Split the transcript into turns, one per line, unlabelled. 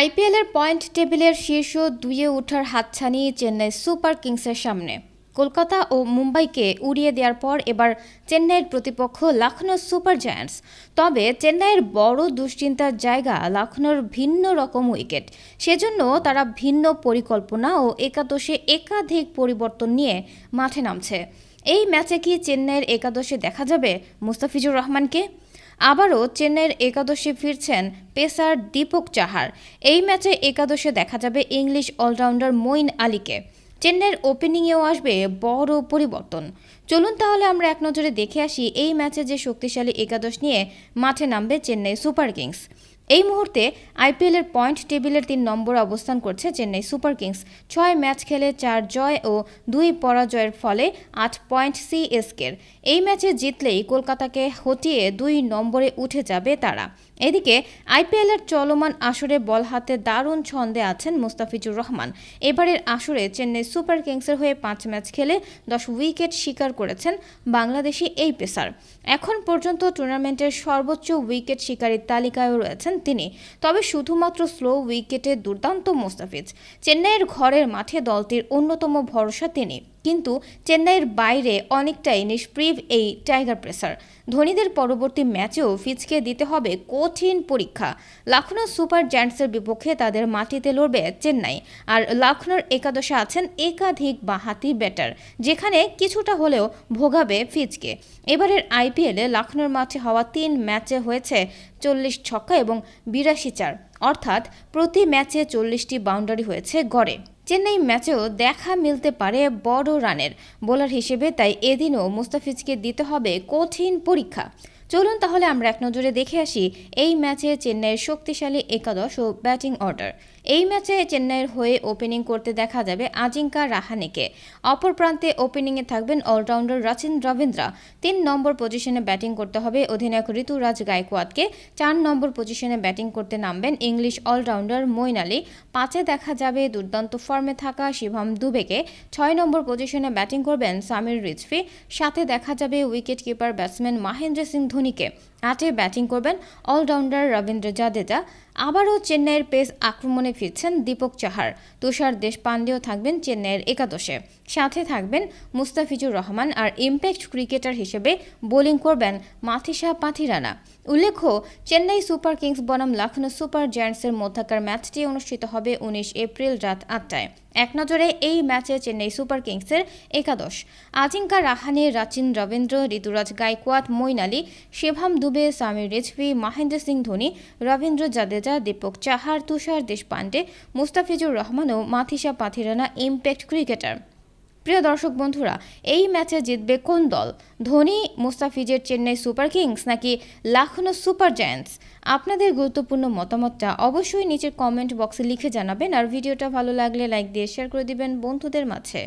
আইপিএলের পয়েন্ট টেবিলের শীর্ষ দুইয়ে ওঠার হাতছানি চেন্নাই সুপার কিংসের সামনে। কলকাতা ও মুম্বাইকে উড়িয়ে দেওয়ার পর এবার চেন্নাইয়ের প্রতিপক্ষ লখনৌ সুপার জায়ান্টস। তবে চেন্নাইয়ের বড় দুশ্চিন্তার জায়গা লখনৌর ভিন্ন রকম উইকেট। সেজন্য তারা ভিন্ন পরিকল্পনা ও একাদশে একাধিক পরিবর্তন নিয়ে মাঠে নামছে। এই ম্যাচে কি চেন্নাইয়ের একাদশে দেখা যাবে? মুস্তাফিজুর রহমানকে আবারও চেন্নাইয়ের একাদশে ফিরছেন পেসার দীপক চাহার। এই ম্যাচে একাদশে দেখা যাবে ইংলিশ অলরাউন্ডার মইন আলীকে। চেন্নাইয়ের ওপেনিংয়েও আসবে বড় পরিবর্তন। চলুন তাহলে আমরা এক নজরে দেখে আসি এই ম্যাচে যে শক্তিশালী একাদশ নিয়ে মাঠে নামবে চেন্নাই সুপার কিংস। এই মুহূর্তে আইপিএলের পয়েন্ট টেবিলের তিন নম্বরে অবস্থান করছে চেন্নাই সুপার কিংস। ছয় ম্যাচ খেলে চার জয় ও দুই পরাজয়ের ফলে আট পয়েন্ট সিএসকের। এই ম্যাচে জিতলেই কলকাতাকে হটিয়ে দুই নম্বরে উঠে যাবে তারা। এদিকে আইপিএলের চলমান আসরে বল হাতে দারুণ ছন্দে আছেন মুস্তাফিজুর রহমান। এবারের আসরে চেন্নাই সুপার কিংসের হয়ে পাঁচ ম্যাচ খেলে দশ উইকেট শিকার করেছেন বাংলাদেশি এই পেসার। এখন পর্যন্ত টুর্নামেন্টের সর্বোচ্চ উইকেট শিকারীর তালিকায়ও রয়েছেন তিনি। তবে শুধুমাত্র স্লো উইকেটে দুর্দান্ত মোস্তাফিজ। চেন্নাইয়ের ঘরের মাঠে দলটির অন্যতম ভরসা তিনি। কিন্তু চেন্নাইয়ের বাইরে অনেকটাই নিষ্প্রিভ এই টাইগার প্রেসার ধোনিদের পরবর্তী ম্যাচেও ফিজকে দিতে হবে কঠিন পরীক্ষা। লখনৌ সুপার জায়ান্টসের বিপক্ষে তাদের মাটিতে লড়বে চেন্নাই। আর লখনৌর একাদশে আছেন একাধিক বাহাতি ব্যাটার, যেখানে কিছুটা হলেও ভোগাবে ফিজকে এবারের আইপিএলে লখনৌর মাঠে হওয়া তিন ম্যাচে হয়েছে চল্লিশ ছক্কা এবং বিরাশি চার। অর্থাৎ প্রতি ম্যাচে চল্লিশটি বাউন্ডারি হয়েছে গড়ে। চেন্নাই ম্যাচেও দেখা মিলতে পারে বড় রানের। বোলার হিসেবে তাই এদিনও মুস্তাফিজকে দিতে হবে কঠিন পরীক্ষা। চলুন তাহলে আমরা এক নজরে দেখে আসি এই ম্যাচে চেন্নাইয়ের শক্তিশালী একাদশ ও ব্যাটিং অর্ডার। এই ম্যাচে চেন্নাইয়ের হয়ে ওপেনিং করতে দেখা যাবে আজিঙ্কা রাহানেকে। অপর প্রান্তে ওপেনিংয়ে থাকবেন অলরাউন্ডার রাচিন রবীন্দ্রা। তিন নম্বর পজিশনে ব্যাটিং করতে হবে অধিনায়ক ঋতুরাজ গায়কোয়াদকে চার নম্বর পজিশনে ব্যাটিং করতে নামবেন ইংলিশ অলরাউন্ডার মইন আলী। পাঁচে দেখা যাবে দুর্দান্ত ফর্মে থাকা শিভম দুবেকে। ছয় নম্বর পজিশনে ব্যাটিং করবেন সামির রিজফি সাথে দেখা যাবে wicket keeper batsman Mahendra Singh ধোনিকে। আটে ব্যাটিং করবেন অলরাউন্ডার রবীন্দ্র জাদেজা। আবারও চেন্নাইয়ের পেস আক্রমণে ফিরছেন দীপক চাহার। তুষার দেশপান্ডেও থাকবেন চেন্নাইয়ের একাদশে। সাথে থাকবেন মুস্তাফিজুর রহমান আর ইম্প্যাক্ট ক্রিকেটার হিসেবে বোলিং করবেন মাথিসা পাথিরানা। উল্লেখ্য, চেন্নাই সুপার কিংস বনাম লখনৌ সুপার জায়ান্টসের মধ্যকার ম্যাচটি অনুষ্ঠিত হবে উনিশ এপ্রিল রাত আটটায়। এক নজরে এই ম্যাচে চেন্নাই সুপার কিংসের একাদশ। আজিঙ্কা রাহানে, রাচিন রবীন্দ্র, ঋতুরাজ গায়কোয়াদ মইন আলী শেভাম দুবে সামির রিজভি, মহেন্দ্র সিং ধোনি, রবীন্দ্র জাদেজা, দীপক চাহার, তুষার দেশপান্ডে মুস্তাফিজুর রহমান ও মাথিসা পাথিরানা ইম্প্যাক্ট ক্রিকেটার। প্রিয় দর্শক বন্ধুরা, এই ম্যাচে জিতবে কোন দল? ধোনি, মুস্তাফিজের চেন্নাই সুপার কিংস নাকি লাখনো সুপার জায়ান্টস? আপনাদের গুরুত্বপূর্ণ মতামতটা অবশ্যই নিচের কমেন্ট বক্সে লিখে জানাবেন আর ভিডিওটা ভালো লাগলে লাইক দিয়ে শেয়ার করে দিবেন বন্ধুদের মাঝে।